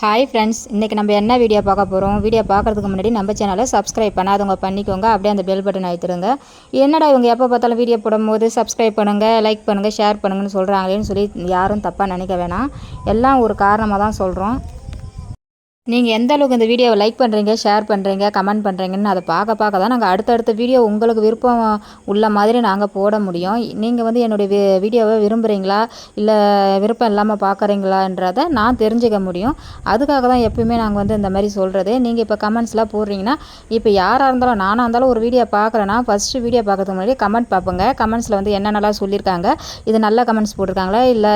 Hi friends இன்றைக்கி நம்ம என்ன வீடியோ பார்க்க போகிறோம் வீடியோ பார்க்குறதுக்கு முன்னாடி நம்ம சேனலை சப்ஸ்கிரைப் பண்ணாதவங்க பண்ணிக்கோங்க. அப்படியே அந்த பெல் பட்டன் அழுத்திடுங்க. என்னடா இவங்க எப்போ பார்த்தாலும் வீடியோ போடும்போது சப்ஸ்கிரைப் பண்ணுங்கள் லைக் பண்ணுங்கள் ஷேர் பண்ணுங்கன்னு சொல்கிறாங்களேன்னு சொல்லி யாரும் தப்பாக நினைக்க வேணாம். எல்லாம் ஒரு காரணமாக தான் சொல்கிறோம் நீங்கள் எந்த அளவுக்கு இந்த வீடியோவை லைக் பண்ணுறீங்க ஷேர் பண்ணுறீங்க கமெண்ட் பண்ணுறீங்கன்னு அதை பார்க்க பார்க்க தான் நாங்கள் அடுத்தடுத்த வீடியோ உங்களுக்கு விருப்பம் உள்ள மாதிரி நாங்கள் போட முடியும். நீங்கள் வந்து என்னுடைய வி வீடியோவை விரும்புகிறீங்களா இல்லை விருப்பம் இல்லாமல் பார்க்குறீங்களான்றதை நான் தெரிஞ்சுக்க முடியும். அதுக்காக தான் எப்பயுமே நாங்கள் வந்து இந்த மாதிரி சொல்கிறது நீங்கள் இப்போ கமெண்ட்ஸ்லாம் போடுறீங்கன்னா இப்போ யாராக இருந்தாலும் நானாக இருந்தாலும் ஒரு வீடியோ பார்க்குறேன்னா ஃபஸ்ட்டு வீடியோ பார்க்கறதுக்கு முன்னாடி கமெண்ட் பார்ப்போங்க. கமெண்ட்ஸில் வந்து என்னென்னலாம் சொல்லியிருக்காங்க இது நல்ல கமெண்ட்ஸ் போட்டிருக்காங்களா? இல்லை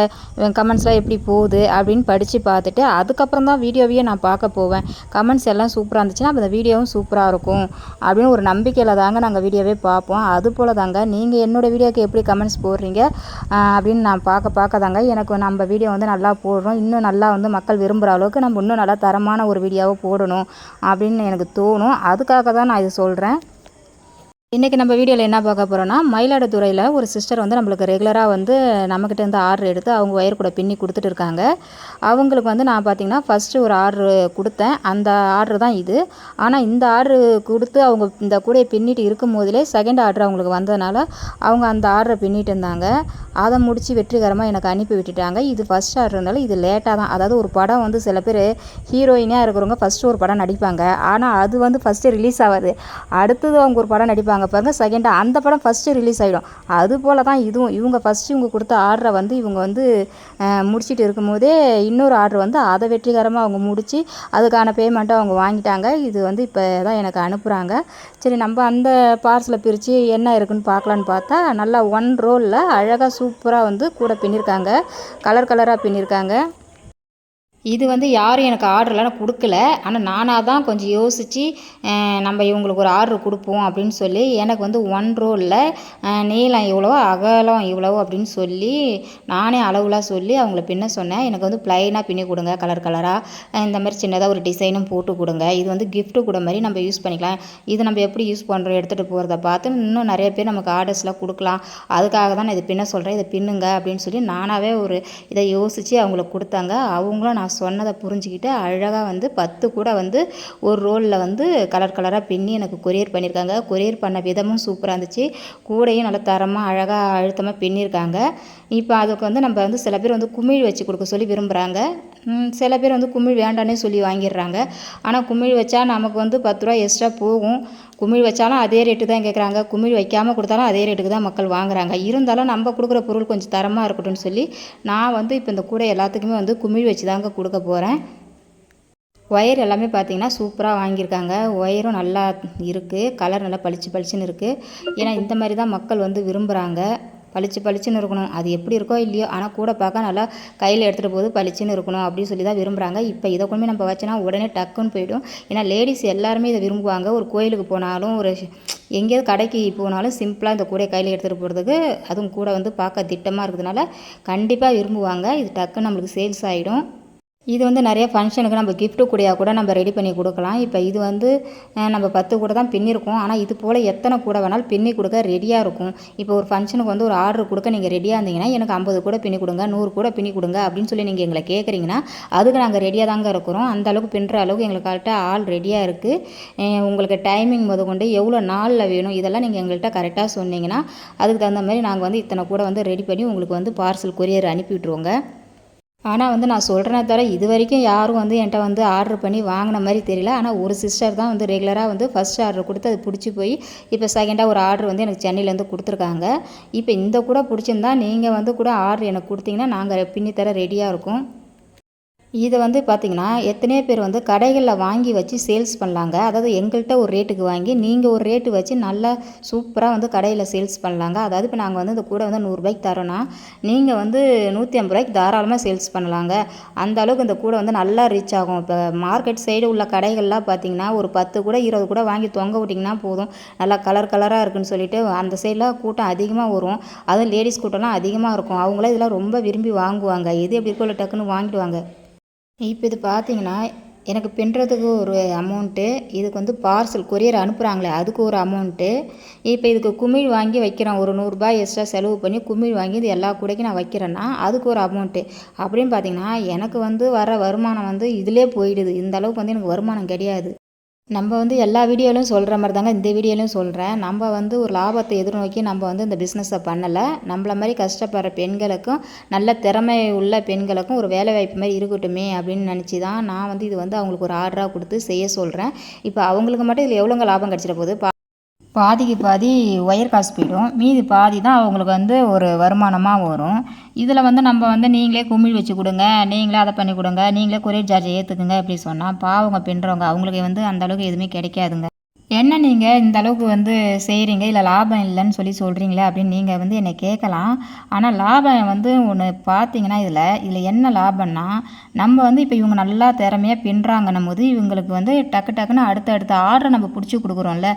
கமெண்ட்ஸ்லாம் எப்படி போகுது அப்படின்னு படித்து பார்த்துட்டு அதுக்கப்புறம் தான் வீடியோவையே நான் பார்க்க பார்க்க போவேன். கமெண்ட்ஸ் எல்லாம் சூப்பராக இருந்துச்சுன்னா அப்போ அந்த வீடியோவும் சூப்பராக இருக்கும். அப்படின்னு ஒரு நம்பிக்கையில் தாங்க நாங்கள் வீடியோவே பார்ப்போம். அது போல் தாங்க நீங்கள் என்னோடய வீடியோக்கு எப்படி கமெண்ட்ஸ் போடுறீங்க அப்படின்னு நான் பார்க்க பார்க்க தாங்க எனக்கு நம்ம வீடியோ வந்து நல்லா போடுறோம். இன்னும் நல்லா வந்து மக்கள் விரும்புகிற அளவுக்கு நம்ம இன்னும் நல்லா தரமான ஒரு வீடியோவை போடணும் அப்படின்னு எனக்கு தோணும். அதுக்காக தான் நான் இது சொல்கிறேன் இன்றைக்கி நம்ம வீடியோவில் என்ன பார்க்க போகிறோன்னா மயிலாடுதுறையில் ஒரு சிஸ்டர் வந்து நம்மளுக்கு ரெகுலராக வந்து நம்மக்கிட்ட இருந்து ஆர்டர் எடுத்து அவங்க ஒயர் கூட பின்னி கொடுத்துட்டு இருக்காங்க. அவங்களுக்கு வந்து நான் பார்த்தீங்கன்னா ஃபஸ்ட்டு ஒரு ஆர்டர் கொடுத்தேன். அந்த ஆர்டர் தான் இது. ஆனால் இந்த ஆர்டர் கொடுத்து அவங்க இந்த கூடையை பின்னிட்டு இருக்கும் போதிலே செகண்ட் ஆர்டர் அவங்களுக்கு வந்ததுனால அவங்க அந்த ஆர்டரை பின்னிட்டு இருந்தாங்க. அதை முடித்து வெற்றிகரமாக எனக்கு அனுப்பி விட்டுட்டாங்க. இது ஃபஸ்ட் ஆர்டர்னால இது லேட்டாக தான். அதாவது ஒரு படம் வந்து சில பேர் ஹீரோயினாக இருக்கிறவங்க ஃபஸ்ட்டு ஒரு படம் நடிப்பாங்க. ஆனால் அது வந்து ஃபஸ்ட்டு ரிலீஸ் ஆகாது. அடுத்தது அவங்க ஒரு படம் நடிப்பாங்க. பாருங்க. செகண்டாக அந்த படம் ஃபஸ்ட்டு ரிலீஸ் ஆகிடும் அது போல் தான் இதுவும் இவங்க ஃபஸ்ட்டு இவங்க கொடுத்த ஆர்டரை வந்து இவங்க வந்து முடிச்சுட்டு இருக்கும்போதே இன்னொரு ஆர்டர் வந்து அதை வெற்றிகரமாக அவங்க முடித்து அதுக்கான பேமெண்ட்டை அவங்க வாங்கிட்டாங்க. இது வந்து இப்போ தான் எனக்கு அனுப்புகிறாங்க சரி நம்ம அந்த பார்சலை பிரித்து என்ன இருக்குன்னு பார்க்கலான்னு பார்த்தா நல்லா ஒன் ரோலில் அழகாக சூப்பராக வந்து கூட பின்னிருக்காங்க. கலர் கலராக பின்னிருக்காங்க. இது வந்து யாரும் எனக்கு ஆர்டர்லாம் கொடுக்கல. ஆனால் நானாக தான் கொஞ்சம் யோசித்து நம்ம இவங்களுக்கு ஒரு ஆர்டர் கொடுப்போம் அப்படின்னு சொல்லி எனக்கு வந்து ஒன் ரோலில் நீளம் இவ்வளோ அகலம் இவ்வளோ அப்படின்னு சொல்லி நானே அளவுலாம் சொல்லி அவங்கள பின்ன சொன்னேன். எனக்கு வந்து ப்ளைனாக பின்னி கொடுங்க கலர் கலராக இந்த மாதிரி சின்னதாக ஒரு டிசைனும் போட்டு கொடுங்க. இது வந்து கிஃப்ட்டு கூட மாதிரி நம்ம யூஸ் பண்ணிக்கலாம். இது நம்ம எப்படி யூஸ் பண்ணுறோம் எடுத்துகிட்டு போகிறத பார்த்து இன்னும் நிறைய பேர் நமக்கு ஆர்டர்ஸ்லாம் கொடுக்கலாம். அதுக்காக தான் நான் இதை பின்ன சொல்கிறேன் இதை பின்னுங்க அப்படின்னு சொல்லி நானாகவே ஒரு இதை யோசித்து அவங்களுக்கு கொடுத்தாங்க. அவங்களும் நான் சொன்னதை புரிஞ்சுக்கிட்டு அழகாக வந்து பத்து கூட வந்து ஒரு ரோலில் வந்து கலர் கலராக பின்னி எனக்கு கொரியர் பண்ணியிருக்காங்க. கொரியர் பண்ண விதமும் சூப்பராக இருந்துச்சு. கூடையும் நல்லா தரமாக அழகாக அழுத்தமாக பின்னியிருக்காங்க. இப்போ அதுக்கு வந்து நம்ம வந்து சில பேர் வந்து குமிழ் வச்சு கொடுக்க சொல்லி விரும்புகிறாங்க சில பேர் வந்து குமிழ் வேண்டானே சொல்லி வாங்கிடுறாங்க. ஆனால் குமிழ் வச்சா நமக்கு வந்து பத்து ரூபா எக்ஸ்ட்ரா போகும். குமிழ் வச்சாலும் அதே ரேட்டு தான் கேட்குறாங்க குமிழ் வைக்காமல் கொடுத்தாலும் அதே ரேட்டுக்கு தான் மக்கள் வாங்குறாங்க. இருந்தாலும் நம்ம கொடுக்குற பொருள் கொஞ்சம் தரமாக இருக்கட்டும்னு சொல்லி நான் வந்து இப்போ இந்த கூடை எல்லாத்துக்குமே வந்து குமிழ் வச்சு தாங்க கொடுக்க போகிறேன் ஒயர் எல்லாமே பார்த்தீங்கன்னா சூப்பராக வாங்கியிருக்காங்க. ஒயரும் நல்லா இருக்குது கலர் நல்லா பளிச்சு பளிச்சுன்னு இருக்குது ஏன்னா இந்த மாதிரி தான் மக்கள் வந்து விரும்புகிறாங்க பளிச்சு பளிச்சுன்னு இருக்கணும். அது எப்படி இருக்கோ இல்லையோ ஆனால் கூட பார்க்க நல்லா கையில் எடுத்துகிட்டு போது பளிச்சுன்னு இருக்கணும் அப்படின்னு சொல்லி தான் விரும்புகிறாங்க இப்போ இதை கொண்டு போய் நம்ம வச்சோன்னா உடனே டக்குன்னு போயிடும். ஏன்னா லேடிஸ் எல்லாருமே இதை விரும்புவாங்க. ஒரு கோயிலுக்கு போனாலும் ஒரு எங்கேயாவது கடைக்கு போனாலும் சிம்பிளாக இந்த கூடையை கையில் எடுத்துகிட்டு போகிறதுக்கு அதுவும் கூட வந்து பார்க்க திட்டமாக இருக்கிறதுனால கண்டிப்பாக விரும்புவாங்க. இது டக்குன்னு நம்மளுக்கு சேல்ஸ் ஆகிடும் இது வந்து நிறைய ஃபங்க்ஷனுக்கு நம்ம கிஃப்ட்டு கூடையாக கூட நம்ம ரெடி பண்ணி கொடுக்கலாம். இப்போ இது வந்து நம்ம பத்து கூட தான் பின்னிருக்கோம் ஆனால் இது போல் எத்தனை கூட வேணாலும் பின்னி கொடுக்க ரெடியாக இருக்கும். இப்போ ஒரு ஃபங்க்ஷனுக்கு வந்து ஒரு ஆர்டர் கொடுக்க நீங்கள் ரெடியாக இருந்தீங்கன்னா எனக்கு ஐம்பது கூட பின்னி கொடுங்க நூறு கூட பின்னி கொடுங்க அப்படின்னு சொல்லி நீங்கள் எங்களை கேட்குறீங்கன்னா அதுக்கு நாங்கள் ரெடியாக தாங்க இருக்கிறோம். அந்த அளவுக்கு பின்னுற அளவுக்கு எங்களுக்காட்ட ஆள் ரெடியாக இருக்குது உங்களுக்கு டைமிங் முத கொண்டு எவ்வளோ நாளில் வேணும் இதெல்லாம் நீங்கள் எங்கள்கிட்ட கரெக்டாக சொன்னீங்கன்னா அதுக்கு தகுந்த மாதிரி நாங்கள் வந்து இத்தனை கூட வந்து ரெடி பண்ணி உங்களுக்கு வந்து பார்சல் கொரியர் அனுப்பி விட்ருவோங்க ஆனால் வந்து நான் சொல்கிறேனே தவிர இது வரைக்கும் யாரும் வந்து என்கிட்ட வந்து ஆர்டர் பண்ணி வாங்கின மாதிரி தெரியல. ஆனால் ஒரு சிஸ்டர் தான் வந்து ரெகுலராக வந்து ஃபஸ்ட் ஆர்டர் கொடுத்து அது பிடிச்சி போய் இப்போ செகண்டாக ஒரு ஆர்டர் வந்து எனக்கு சென்னையிலேருந்து கொடுத்துருக்காங்க. இப்போ இந்த கூட பிடிச்சிருந்தா நீங்கள் வந்து கூட ஆர்டர் எனக்கு கொடுத்தீங்கன்னா நாங்கள் பின்னித்தர ரெடியாக இருக்கோம். இதை வந்து பார்த்திங்கன்னா எத்தனையோ பேர் வந்து கடைகளில் வாங்கி வச்சு சேல்ஸ் பண்ணலாங்க. அதாவது எங்கள்கிட்ட ஒரு ரேட்டுக்கு வாங்கி நீங்கள் ஒரு ரேட்டு வச்சு நல்லா சூப்பராக வந்து கடையில் சேல்ஸ் பண்ணலாங்க. அதாவது இப்போ நாங்கள் வந்து இந்த கூட வந்து நூறுரூபாய்க்கு தரோன்னா நீங்கள் வந்து நூற்றி ஐம்பது ரூபாய்க்கு தாராளமாக சேல்ஸ் பண்ணலாங்க. அந்த அளவுக்கு இந்த கூட வந்து நல்லா ரீச் ஆகும். இப்போ மார்க்கெட் சைடு உள்ள கடைகள்லாம் பார்த்திங்கன்னா ஒரு பத்து கூட இருபது கூட வாங்கி தொங்க விட்டிங்கன்னா போதும். நல்லா கலர் கலராக இருக்குன்னு சொல்லிட்டு அந்த சைடில் கூட்டம் அதிகமாக வரும். அதுவும் லேடிஸ் கூட்டம்லாம் அதிகமாக இருக்கும். அவங்களாம் இதெல்லாம் ரொம்ப விரும்பி வாங்குவாங்க. எது எப்படி இருக்கோ இல்லை டக்குன்னு வாங்கிடுவாங்க. இப்போ இது பார்த்தீங்கன்னா எனக்கு பின்னுறதுக்கு ஒரு அமௌண்ட்டு இதுக்கு வந்து பார்சல் கொரியர் அனுப்புகிறாங்களே அதுக்கு ஒரு அமௌண்ட்டு இப்போ இதுக்கு குமிழ் வாங்கி வைக்கிறேன் ஒரு நூறுரூபா எக்ஸ்ட்ரா செலவு பண்ணி குமிழ் வாங்கி இது எல்லா கூடைக்கும் நான் வைக்கிறேன்னா அதுக்கு ஒரு அமௌண்ட்டு அப்படின்னு பார்த்தீங்கன்னா எனக்கு வந்து வர வருமானம் வந்து இதிலே போயிடுது. இந்த அளவுக்கு வந்து எனக்கு வருமானம் கிடையாது. நம்ம வந்து எல்லா வீடியோலையும் சொல்கிற மாதிரி தாங்க இந்த வீடியோலையும் சொல்கிறேன் நம்ம வந்து ஒரு லாபத்தை எதிர்நோக்கி நம்ம வந்து இந்த பிஸ்னஸை பண்ணலை. நம்மள மாதிரி கஷ்டப்படுற பெண்களுக்கும் நல்ல திறமை உள்ள பெண்களுக்கும் ஒரு வேலை வாய்ப்பு மாதிரி இருக்கட்டுமே அப்படின்னு நினச்சி தான் நான் வந்து இது வந்து அவங்களுக்கு ஒரு ஆர்டராக கொடுத்து செய்ய சொல்கிறேன் இப்போ அவங்களுக்கு மட்டும் இதில் எவ்வளோங்க லாபம் கிடச்சிட போகுது? பாதிக்கு பாதி ஒயர் காசு போயிடும். மீதி பாதி தான் அவங்களுக்கு வந்து ஒரு வருமானமாக வரும். இதில் வந்து நம்ம வந்து நீங்களே குமிழ் வச்சு கொடுங்க. நீங்களே அதை பண்ணி கொடுங்க. நீங்களே கொரியர் சார்ஜை ஏற்றுக்குங்க அப்படி சொன்னால் பாவங்க பின்னுறவங்க அவங்களுக்கு வந்து அந்தளவுக்கு எதுவுமே கிடைக்காதுங்க. என்ன நீங்கள் இந்த அளவுக்கு வந்து செய்கிறீங்க இல்லை லாபம் இல்லைன்னு சொல்லி சொல்கிறீங்களே அப்படின்னு நீங்கள் வந்து என்னை கேட்கலாம். ஆனால் லாபம் வந்து ஒன்று பார்த்தீங்கன்னா இதில் இதில் என்ன லாபம்னா நம்ம வந்து இப்போ இவங்க நல்லா திறமையாக பின்னுறாங்கன்னும் போது இவங்களுக்கு வந்து டக்கு டக்குன்னு அடுத்த அடுத்த ஆர்டரை நம்ம பிடிச்சி கொடுக்குறோம்ல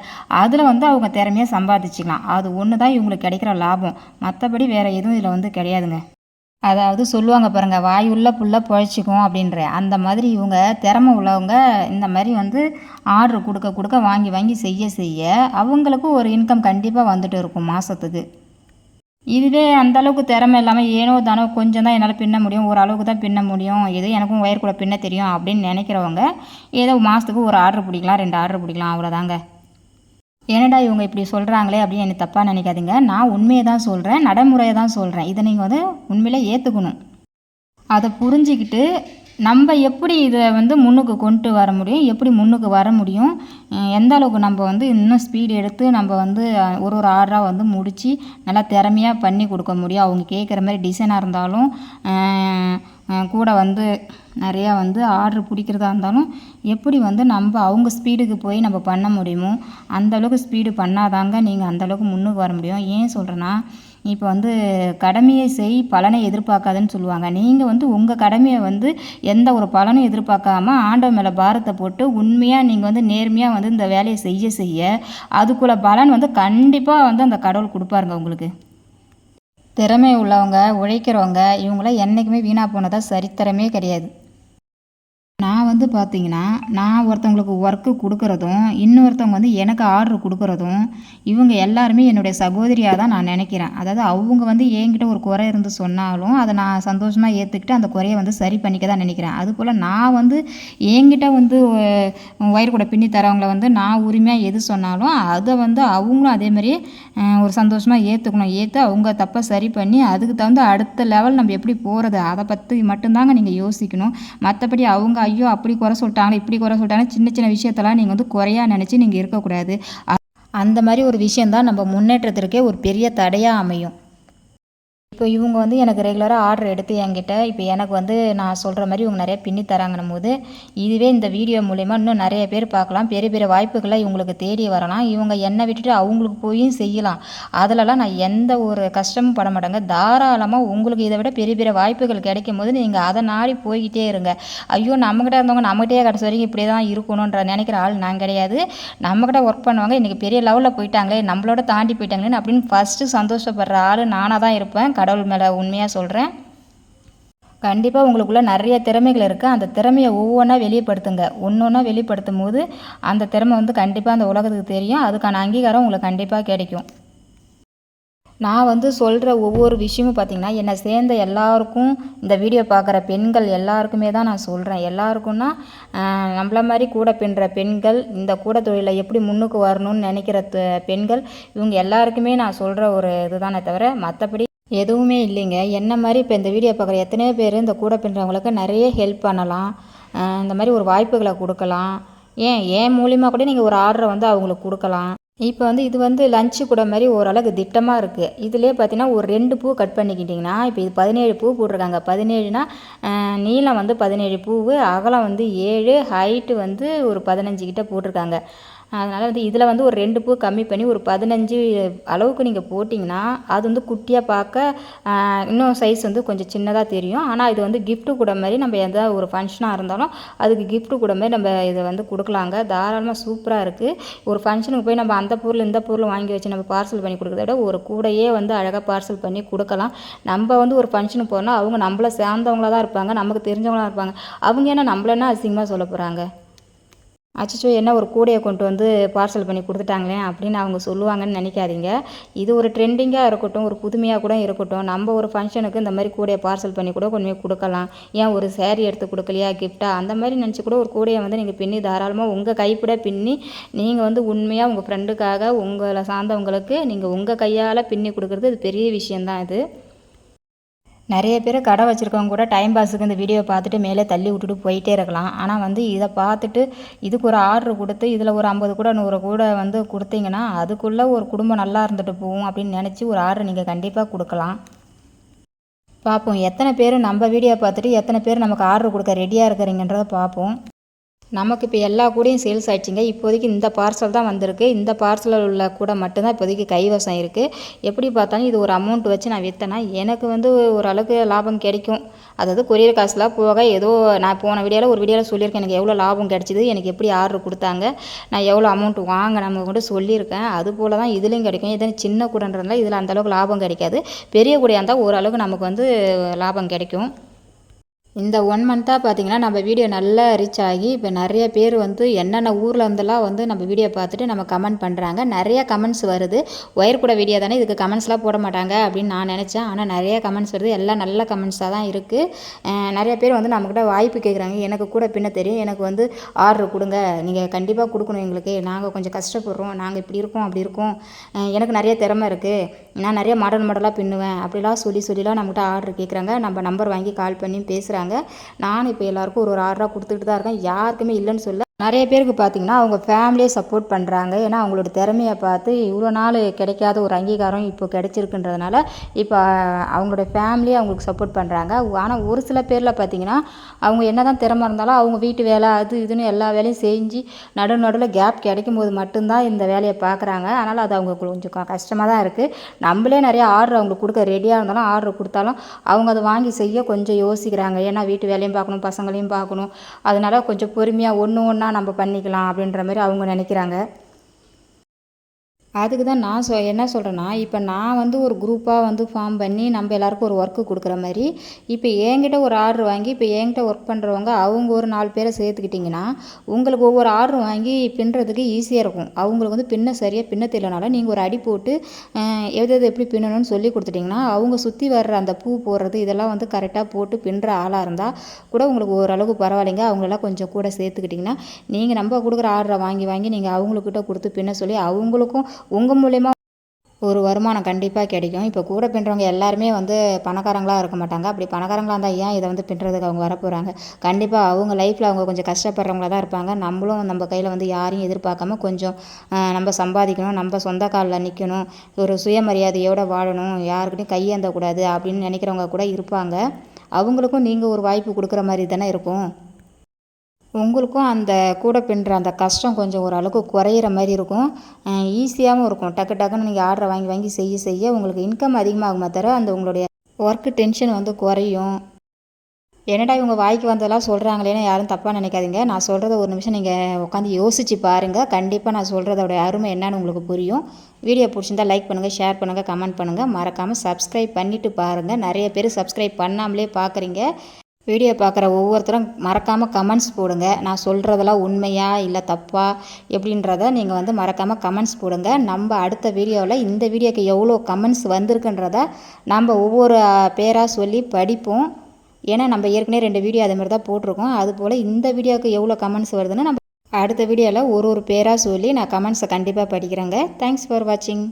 அதில் வந்து அவங்க திறமையாக சம்பாதிச்சிக்கலாம். அது ஒன்று தான் இவங்களுக்கு கிடைக்கிற லாபம். மற்றபடி வேறு எதுவும் இதில் வந்து கிடையாதுங்க. அதாவது சொல்லுவாங்க பாருங்க வாய் உள்ள புல்ல பொழைச்சிக்கும் அப்படின்ற. அந்த மாதிரி இவங்க திறமை உள்ளவங்க இந்த மாதிரி வந்து ஆர்டர் கொடுக்க கொடுக்க வாங்கி வாங்கி செய்ய செய்ய அவங்களுக்கும் ஒரு இன்கம் கண்டிப்பாக வந்துட்டு இருக்கும் மாதத்துக்கு இதுவே அந்த அளவுக்கு திறமை இல்லாமல் ஏனோ தானோ கொஞ்சம் தான் என்னால் பின்ன முடியும் ஓரளவுக்கு தான் பின்ன முடியும் எது எனக்கும் ஒயர் கூட பின்ன தெரியும் அப்படின்னு நினைக்கிறவங்க ஏதோ மாதத்துக்கு ஒரு ஆர்டர் பிடிக்கலாம் ரெண்டு ஆர்டர் பிடிக்கலாம் அவ்வளோதாங்க என்னடா இவங்க இப்படி சொல்கிறாங்களே அப்படின்னு என்னை தப்பாக நினைக்காதீங்க. நான் உண்மையை தான் சொல்கிறேன் நடைமுறையை தான் சொல்கிறேன் இதை நீங்கள் வந்து உண்மையில் ஏற்றுக்கணும் அதை புரிஞ்சிக்கிட்டு நம்ம எப்படி இதை வந்து முன்னுக்கு கொண்டு வர முடியும் எப்படி முன்னுக்கு வர முடியும் எந்த அளவுக்கு நம்ம வந்து இன்னும் ஸ்பீடு எடுத்து நம்ம வந்து ஒரு ஒரு ஆர்டராக வந்து முடித்து நல்லா திறமையாக பண்ணி கொடுக்க முடியும். அவங்க கேட்குற மாதிரி டிசைனாக இருந்தாலும் கூட வந்து நிறையா வந்து ஆர்டர் பிடிக்கிறதா இருந்தாலும் எப்படி வந்து நம்ம அவங்க ஸ்பீடுக்கு போய் நம்ம பண்ண முடியுமோ அந்தளவுக்கு ஸ்பீடு பண்ணாதாங்க நீங்கள் அந்தளவுக்கு முன்னுக்கு வர முடியும். ஏன் சொல்கிறேன்னா இப்போ வந்து கடமையை செய் பலனை எதிர்பார்க்காதுன்னு சொல்லுவாங்க. நீங்கள் வந்து உங்கள் கடமையை வந்து எந்த ஒரு பலனும் எதிர்பார்க்காம ஆண்டவன் மேலே பாரத்தை போட்டு உண்மையாக நீங்கள் வந்து நேர்மையாக வந்து இந்த வேலையை செய்ய செய்ய அதுக்குள்ள பலன் வந்து கண்டிப்பாக வந்து அந்த கடவுள் கொடுப்பாருங்க உங்களுக்கு. திறமை உள்ளவங்க உழைக்கிறவங்க இவங்களாம் என்றைக்குமே வீணாக போனதாக சரித்திரமே கிடையாது. நான் வந்து பார்த்தீங்கன்னா நான் ஒருத்தவங்களுக்கு ஒர்க்கு கொடுக்குறதும் இன்னொருத்தவங்க வந்து எனக்கு ஆர்டர் கொடுக்குறதும் இவங்க எல்லாருமே என்னுடைய சகோதரியாக தான் நான் நினைக்கிறேன். அதாவது அவங்க வந்து என்கிட்ட ஒரு குறை இருந்து சொன்னாலும் அதை நான் சந்தோஷமாக ஏற்றுக்கிட்டு அந்த குறையை வந்து சரி பண்ணிக்க தான் நினைக்கிறேன் அதுபோல் நான் வந்து என்கிட்ட வந்து ஒயர் கூட பின்னி தரவங்கள வந்து நான் உரிமையாக எது சொன்னாலும் அதை வந்து அவங்களும் அதேமாதிரி ஒரு சந்தோஷமாக ஏற்றுக்கணும் ஏற்று அவங்க தப்பை சரி பண்ணி அதுக்கு தகுந்த அடுத்த லெவல் நம்ம எப்படி போகிறது அதை பற்றி மட்டும்தாங்க நீங்கள் யோசிக்கணும். மற்றபடி அவங்க ஐயோ அப்படி குறை சொல்லிட்டாங்களே இப்படி குறை சொல்லிட்டாங்க சின்ன சின்ன விஷயத்தெல்லாம் நீங்கள் வந்து குறையாக நினச்சி நீங்கள் இருக்கக்கூடாது. அந்த மாதிரி ஒரு விஷயந்தான் நம்ம முன்னேற்றத்திற்கே ஒரு பெரிய தடையாக அமையும். இப்போ இவங்க வந்து எனக்கு ரெகுலராக ஆர்டர் எடுத்து என்கிட்ட இப்போ எனக்கு வந்து நான் சொல்கிற மாதிரி இவங்க நிறைய பின்னி தராங்கன்னும் போது இதுவே இந்த வீடியோ மூலயமா இன்னும் நிறைய பேர் பார்க்கலாம். பெரிய பெரிய வாய்ப்புகளை இவங்களுக்கு தேடி வரலாம். இவங்க என்னை விட்டுட்டு அவங்களுக்கு போயும் செய்யலாம். அதிலலாம் நான் எந்த ஒரு கஷ்டமும் பட மாட்டேங்க. தாராளமாக உங்களுக்கு இதை விட பெரிய பெரிய வாய்ப்புகள் கிடைக்கும் போது நீங்கள் அதை நாடி போய்கிட்டே இருங்க. ஐயோ நம்மக்கிட்ட இருந்தவங்க நம்மகிட்டே கடைசி வரைக்கும் இப்படியே தான் இருக்கணுன்ற நினைக்கிற ஆள் நான் கிடையாது. நம்மக்கிட்ட ஒர்க் பண்ணுவாங்க. இன்றைக்கி பெரிய லெவலில் போயிட்டாங்களே நம்மளோட தாண்டி போயிட்டாங்களேன்னு அப்படின்னு ஃபஸ்ட்டு சந்தோஷப்படுற ஆள் நானாக தான் இருப்பேன். கடவுள் மேலே உண்மையாக சொல்கிறேன் கண்டிப்பாக உங்களுக்குள்ள நிறைய திறமைகள் இருக்குது அந்த திறமையை ஒவ்வொன்றா வெளிப்படுத்துங்க. ஒன்று ஒன்றா வெளிப்படுத்தும் போது அந்த திறமை வந்து கண்டிப்பாக அந்த உலகத்துக்கு தெரியும். அதுக்கான அங்கீகாரம் உங்களுக்கு கண்டிப்பாக கிடைக்கும். நான் வந்து சொல்கிற ஒவ்வொரு விஷயமும் பார்த்திங்கன்னா என்னை சேர்ந்த எல்லாருக்கும் இந்த வீடியோ பார்க்குற பெண்கள் எல்லாருக்குமே தான் நான் சொல்கிறேன் எல்லாருக்கும்னா நம்மள மாதிரி கூட பின்னுற பெண்கள் இந்த கூட தொழிலை எப்படி முன்னுக்கு வரணும்னு நினைக்கிற பெண்கள் இவங்க எல்லாருக்குமே நான் சொல்கிற ஒரு இதுதானே தவிர மற்றபடி எதுவுமே இல்லைங்க. என்ன மாதிரி இப்போ இந்த வீடியோ பார்க்குற எத்தனையோ பேர் இந்த கூட பின்னுறவங்களுக்கு நிறைய ஹெல்ப் பண்ணலாம். இந்த மாதிரி ஒரு வாய்ப்புகளை கொடுக்கலாம். ஏன்? ஏன் மூலியமாக கூட நீங்கள் ஒரு ஆர்டரை வந்து அவங்களுக்கு கொடுக்கலாம். இப்போ வந்து இது வந்து லஞ்சு கூட மாதிரி ஓரளவுக்கு திட்டமாக இருக்குது இதுலேயே பார்த்தீங்கன்னா ஒரு ரெண்டு பூ கட் பண்ணிக்கிட்டிங்கன்னா இப்போ இது பதினேழு பூ போட்டிருக்காங்க. பதினேழுனா நீளம் வந்து பதினேழு பூ அகலம் வந்து ஏழு ஹைட்டு வந்து ஒரு பதினஞ்சு கிட்ட போட்டிருக்காங்க. அதனால் வந்து இதில் வந்து ஒரு ரெண்டு பூ கம்மி பண்ணி ஒரு பதினஞ்சு அளவுக்கு நீங்கள் போட்டிங்கன்னா அது வந்து குட்டியாக பார்க்க இன்னும் சைஸ் வந்து கொஞ்சம் சின்னதாக தெரியும். ஆனால் இது வந்து கிஃப்ட்டு கூட மாதிரி நம்ம எந்த ஒரு ஃபங்க்ஷனாக இருந்தாலும் அதுக்கு கிஃப்ட்டு கூட மாதிரி நம்ம இதை வந்து கொடுக்கலாங்க. தாராளமாக சூப்பராக இருக்குது ஒரு ஃபங்க்ஷனுக்கு போய் நம்ம அந்த பொருள் இந்த பொருள் வாங்கி வச்சு நம்ம பார்சல் பண்ணி கொடுக்குறத விட ஒரு கூடையே வந்து அழகாக பார்சல் பண்ணி கொடுக்கலாம். நம்ம வந்து ஒரு ஃபங்க்ஷனுக்கு போனால் அவங்க நம்மள சேர்ந்தவங்களா தான் இருப்பாங்க நமக்கு தெரிஞ்சவங்களா இருப்பாங்க. அவங்க என்ன நம்மள என்ன அசிங்கமாக சொல்ல போகிறாங்க அச்சோ என்ன ஒரு கூடையை கொண்டு வந்து பார்சல் பண்ணி கொடுத்துட்டாங்களே அப்படின்னு அவங்க சொல்லுவாங்கன்னு நினைக்காதீங்க. இது ஒரு ட்ரெண்டிங்காக இருக்கட்டும் ஒரு புதுமையாக கூட இருக்கட்டும். நம்ம ஒரு ஃபங்க்ஷனுக்கு இந்த மாதிரி கூடையை பார்சல் பண்ணி கூட கொண்டு போய் கொடுக்கலாம். ஏன் ஒரு சேரீ எடுத்து கொடுக்கலையா கிஃப்டாக அந்த மாதிரி நினச்சி கூட ஒரு கூடையை வந்து நீங்கள் பின்னி தாராளமாக உங்கள் கைப்பட பின்னி நீங்கள் வந்து உண்மையாக உங்கள் ஃப்ரெண்டுக்காக உங்களை சார்ந்தவங்களுக்கு நீங்கள் உங்கள் கையால் பின்னி கொடுக்குறது இது பெரிய விஷயந்தான் இது. நிறைய பேர் கடை வச்சுருக்கவங்க கூட டைம் பாஸுக்கு இந்த வீடியோ பார்த்துட்டு மேலே தள்ளி விட்டுட்டு போயிட்டே இருக்கலாம். ஆனால் வந்து இதை பார்த்துட்டு இதுக்கு ஒரு ஆர்டர் கொடுத்து இதில் ஒரு ஐம்பது கூட நூறு கூட வந்து கொடுத்தீங்கன்னா அதுக்குள்ளே ஒரு குடும்பம் நல்லா இருந்துட்டு போகும் அப்படின்னு நினச்சி ஒரு ஆர்டர் நீங்கள் கண்டிப்பாக கொடுக்கலாம். பார்ப்போம். எத்தனை பேர் நம்ம வீடியோ பார்த்துட்டு எத்தனை பேர் நமக்கு ஆர்டர் கொடுக்க ரெடியாக இருக்கிறீங்கன்றதை பார்ப்போம். நமக்கு இப்போ எல்லா கூடையும் சேல்ஸ் ஆயிடுச்சுங்க. இப்போதைக்கு இந்த பார்சல் தான் வந்திருக்கு. இந்த பார்சலில் உள்ள கூடை மட்டும்தான் இப்போதைக்கு கைவசம் இருக்குது எப்படி பார்த்தாலும் இது ஒரு அமௌண்ட் வச்சு நான் விற்றேன்னா எனக்கு வந்து ஓரளவுக்கு லாபம் கிடைக்கும். அதாவது கொரியர் காசுலாம் போக ஏதோ நான் போன வீடியோவில் ஒரு வீடியோவில் சொல்லியிருக்கேன். எனக்கு எவ்வளோ லாபம் கிடைச்சிது எனக்கு எப்படி ஆர்டர் கொடுத்தாங்க நான் எவ்வளோ அமௌண்ட் வாங்கினவங்க கூட சொல்லியிருக்கேன். அது போல் தான் இதுலேயும் கிடைக்கும். இதே சின்ன கூடன்றதுனால இதில் அந்தளவுக்கு லாபம் கிடைக்காது. பெரிய கூடையாக இருந்தால் ஓரளவுக்கு நமக்கு வந்து லாபம் கிடைக்கும். இந்த ஒன் மந்த்தாக பார்த்தீங்கன்னா நம்ம வீடியோ நல்லா ரீச் ஆகி இப்போ நிறைய பேர் வந்து என்னென்ன ஊரில் இருந்தெல்லாம் வந்து நம்ம வீடியோ பார்த்துட்டு நம்ம கமெண்ட் பண்ணுறாங்க நிறைய கமெண்ட்ஸ் வருது. ஒயர் கூட வீடியோ தானே இதுக்கு கமெண்ட்ஸ்லாம் போட மாட்டாங்க அப்படின்னு நான் நினச்சேன். ஆனால் நிறைய கமெண்ட்ஸ் வருது. எல்லாம் நல்ல கமெண்ட்ஸாக தான் இருக்குது நிறைய பேர் வந்து நம்மக்கிட்ட வாய்ப்பு கேட்குறாங்க எனக்கு கூட பின்ன தெரியும். எனக்கு வந்து ஆர்டர் கொடுங்க. நீங்கள் கண்டிப்பாக கொடுக்கணும் எங்களுக்கு. நாங்கள் கொஞ்சம் கஷ்டப்படுறோம். நாங்கள் இப்படி இருக்கோம் அப்படி இருக்கோம். எனக்கு நிறைய திறமை இருக்குது நான் நிறைய மாடல் மாடலாக பின்னுவேன். அப்படிலாம் சொல்லி சொல்லிலாம் நம்மகிட்ட ஆர்டர் கேட்குறாங்க நம்ம நம்பர் வாங்கி கால் பண்ணி பேசுகிறாங்க நான் இப்போ எல்லாருக்கும் ஒரு ஒரு ஆறுரூவா கொடுத்துட்டு தான் இருக்கேன். யாருக்குமே இல்லைன்னு சொல்ல நிறைய பேருக்கு பார்த்தீங்கன்னா அவங்க ஃபேமிலியை சப்போர்ட் பண்ணுறாங்க ஏன்னா அவங்களோட திறமையை பார்த்து இவ்வளோ நாள் கிடைக்காத ஒரு அங்கீகாரம் இப்போ கிடச்சிருக்குன்றதுனால இப்போ அவங்களோட ஃபேமிலியை அவங்களுக்கு சப்போர்ட் பண்ணுறாங்க ஆனால் ஒரு சில பேரில் பார்த்தீங்கன்னா அவங்க என்ன தான் திறமை இருந்தாலும் அவங்க வீட்டு வேலை அது இதுன்னு எல்லா வேலையும் செஞ்சு நடு நடுவில் கேப் கிடைக்கும் போது மட்டும்தான் இந்த வேலையை பார்க்குறாங்க அதனால் அது அவங்க கொஞ்சம் க- கஷ்டமாக தான் இருக்குது நம்மளே நிறைய ஆர்டர் அவங்களுக்கு கொடுக்க ரெடியாக இருந்தாலும் ஆர்டர் கொடுத்தாலும் அவங்க அதை வாங்கி செய்ய கொஞ்சம் யோசிக்கிறாங்க. ஏன்னா வீட்டு வேலையும் பார்க்கணும் பசங்களையும் பார்க்கணும். அதனால கொஞ்சம் பொறுமையாக ஒன்று ஒன்றா நம்ம பண்ணிக்கலாம் அப்படின்ற மாதிரி அவங்க நினைக்கிறாங்க. அதுக்கு தான் நான் சொ என்ன சொல்கிறேன்னா இப்போ நான் வந்து ஒரு குரூப்பாக வந்து ஃபார்ம் பண்ணி நம்ம எல்லாருக்கும் ஒரு ஒர்க்கு கொடுக்குற மாதிரி இப்போ என்கிட்ட ஒரு ஆர்டர் வாங்கி இப்போ என்கிட்ட ஒர்க் பண்ணுறவங்க அவங்க ஒரு நாலு பேரை சேர்த்துக்கிட்டிங்கன்னா உங்களுக்கு ஒவ்வொரு ஆர்டர் வாங்கி பின்னுறதுக்கு ஈஸியாக இருக்கும். அவங்களுக்கு வந்து பின்ன சரியாக பின்ன தெரியலனால நீங்கள் ஒரு அடி போட்டு எது எது எப்படி பின்னணும்னு சொல்லி கொடுத்துட்டிங்கன்னா அவங்க சுற்றி வர்ற அந்த பூ போடுறது இதெல்லாம் வந்து கரெக்டாக போட்டு பின்னுற ஆளாக இருந்தால் கூட உங்களுக்கு ஓரளவுக்கு பரவாயில்லைங்க. அவங்களெல்லாம் கொஞ்சம் கூட சேர்த்துக்கிட்டிங்கன்னா நீங்கள் நம்ம கொடுக்குற ஆர்டரை வாங்கி வாங்கி நீங்கள் அவங்கக்கிட்ட கொடுத்து பின்ன சொல்லி அவங்களுக்கும் உங்கள் மூலயமா ஒரு வருமானம் கண்டிப்பாக கிடைக்கும். இப்போ கூட பின்னுறவங்க எல்லாருமே வந்து பணக்காரங்களாக இருக்க மாட்டாங்க. அப்படி பணக்காரங்களாக இருந்தால் ஏன் இதை வந்து பின்னுறதுக்கு அவங்க வரப்போகிறாங்க கண்டிப்பாக அவங்க லைஃப்பில் அவங்க கொஞ்சம் கஷ்டப்படுறவங்களா தான் இருப்பாங்க. நம்மளும் நம்ம கையில் வந்து யாரையும் எதிர்பார்க்காம கொஞ்சம் நம்ம சம்பாதிக்கணும் நம்ம சொந்த காலில் நிற்கணும் ஒரு சுயமரியாதையோடு வாழணும் யாருக்கிட்டையும் கையேந்தக்கூடாது அப்படின்னு நினைக்கிறவங்க கூட இருப்பாங்க. அவங்களுக்கும் நீங்கள் ஒரு வாய்ப்பு கொடுக்குற மாதிரி தானே இருக்கும். உங்களுக்கும் அந்த கூட பின்னுற அந்த கஷ்டம் கொஞ்சம் ஓரளவுக்கு குறையிற மாதிரி இருக்கும். ஈஸியாகவும் இருக்கும். டக்கு டக்குன்னு நீங்கள் ஆர்டரை வாங்கி வாங்கி செய்ய செய்ய உங்களுக்கு இன்கம் அதிகமாகுமா தவிர அந்த உங்களுடைய ஒர்க்கு டென்ஷன் வந்து குறையும். என்னடா இவங்க வாய்க்கு வந்ததெல்லாம் சொல்கிறாங்களேன்னு யாரும் தப்பாக நினைக்காதீங்க. நான் சொல்கிறத ஒரு நிமிஷம் நீங்கள் உட்காந்து யோசித்து பாருங்கள் கண்டிப்பாக நான் சொல்கிறதோட அருமை என்னன்னு உங்களுக்கு புரியும். வீடியோ பிடிச்சிருந்தா லைக் பண்ணுங்கள் ஷேர் பண்ணுங்கள் கமெண்ட் பண்ணுங்கள் மறக்காமல் சப்ஸ்கிரைப் பண்ணிவிட்டு பாருங்கள் நிறைய பேர் சப்ஸ்கிரைப் பண்ணாமலே பார்க்குறீங்க வீடியோ பார்க்குற ஒவ்வொருத்தரும் மறக்காமல் கமெண்ட்ஸ் போடுங்க. நான் சொல்கிறதெல்லாம் உண்மையா இல்லை தப்பா எப்படின்றத நீங்கள் வந்து மறக்காமல் கமெண்ட்ஸ் போடுங்க. நம்ம அடுத்த வீடியோவில் இந்த வீடியோக்கு எவ்வளோ கமெண்ட்ஸ் வந்திருக்குன்றத நம்ம ஒவ்வொரு பேராக சொல்லி படிப்போம். ஏன்னா நம்ம ஏற்கனவே ரெண்டு வீடியோ அதே மாதிரி தான் போட்டிருக்கோம் அதுபோல் இந்த வீடியோவுக்கு எவ்வளோ கமெண்ட்ஸ் வருதுன்னு நம்ம அடுத்த வீடியோவில் ஒரு ஒரு பேராக சொல்லி நான் கமெண்ட்ஸை கண்டிப்பாக படிக்கிறேங்க. தேங்க்ஸ் ஃபார் வாட்சிங்